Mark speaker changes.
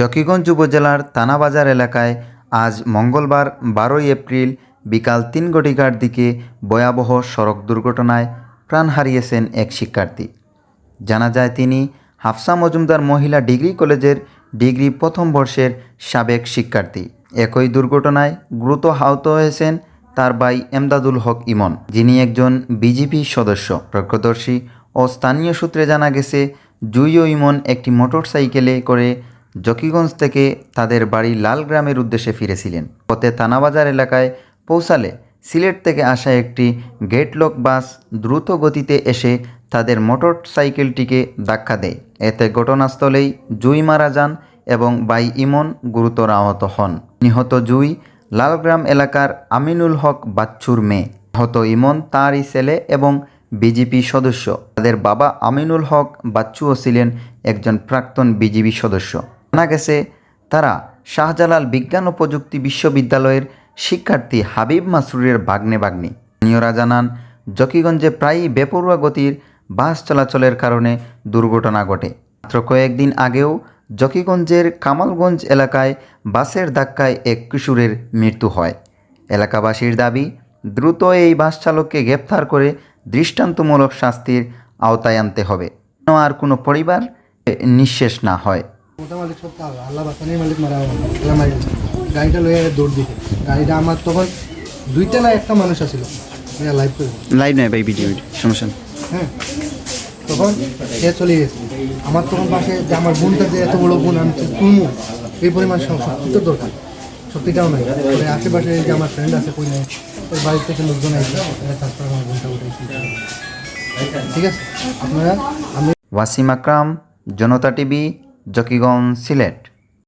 Speaker 1: জকিগঞ্জ উপজেলার তানাবাজার এলাকায় আজ মঙ্গলবার বারোই এপ্রিল বিকাল তিন ঘটিকার দিকে ভয়াবহ সড়ক দুর্ঘটনায় প্রাণ হারিয়েছেন এক শিক্ষার্থী। জানা যায় তিনি হাফসা মজুমদার মহিলা ডিগ্রি কলেজের ডিগ্রি প্রথম বর্ষের সাবেক শিক্ষার্থী। একই দুর্ঘটনায় গুরুতর আহত হয়েছেন তার ভাই এমদাদুল হক ইমন, যিনি একজন বিজেপি সদস্য। প্রত্যক্ষদর্শী ও স্থানীয় সূত্রে জানা গেছে জুই ও ইমন একটি মোটরসাইকেলে করে জকিগঞ্জ থেকে তাদের বাড়ি লাল গ্রামের উদ্দেশ্যে ফিরেছিলেন। পথে থানাবাজার এলাকায় পৌঁছালে সিলেট থেকে আসা একটি গেটলক বাস দ্রুত গতিতে এসে তাদের মোটর সাইকেলটিকে ধাক্কা দেয়। এতে ঘটনাস্থলেই জুই মারা যান এবং বাই ইমন গুরুতর আহত হন। নিহত জুই লালগ্রাম এলাকার আমিনুল হক বাচ্চুর মেয়ে। আহত ইমন তাঁরই ছেলে এবং বিজেপি সদস্য। তাদের বাবা আমিনুল হক বাচ্চুও ছিলেন একজন প্রাক্তন বিজেপি সদস্য। জানা গেছে, তারা শাহজালাল বিজ্ঞান ও প্রযুক্তি বিশ্ববিদ্যালয়ের শিক্ষার্থী হাবিব মাসরুরের বাগ্নে বাগ্নি স্থানীয়রা জানান, জকিগঞ্জে প্রায়ই বেপরোয়া গতির বাস চলাচলের কারণে দুর্ঘটনা ঘটে। মাত্র কয়েকদিন আগেও জকিগঞ্জের কামালগঞ্জ এলাকায় বাসের ধাক্কায় এক কিশোরের মৃত্যু হয়। এলাকাবাসীর দাবি, দ্রুত এই বাস চালককে গ্রেপ্তার করে দৃষ্টান্তমূলক শাস্তির আওতায় আনতে হবে। আর কোনো পরিবার নিঃশেষ না হয়।
Speaker 2: মোটা মালিক সব তো আল্লাহ বাসানির মালিক মারা হলো। মারি গাড়িটা লয়ে দৌড় দিতে গাড়িটা আমার তখন দুইটা না একটা মানুষ আছিল। লাইভ করে
Speaker 1: লাইভ নাই ভাই ভিডিও সমস্যা
Speaker 2: হ্যাঁ। তখন সে চলে গেছে। আমার তখন পাশে যে আমার বোনটা যে এত বড় বোন আমি তুলমু এই পরিমাণ শক্তি তো দরকার। শক্তিটাও নাই। আশেপাশে যে আমার ফ্রেন্ড আছে কই নাই ওই বাড়ি থেকে লোকজন আছে তারপর আমার বোনটা উঠে ঠিক আছে? আপনারা আমি
Speaker 1: ওয়াসিম আকরাম জনতা টিভি জকিগঞ্জ সিলেট।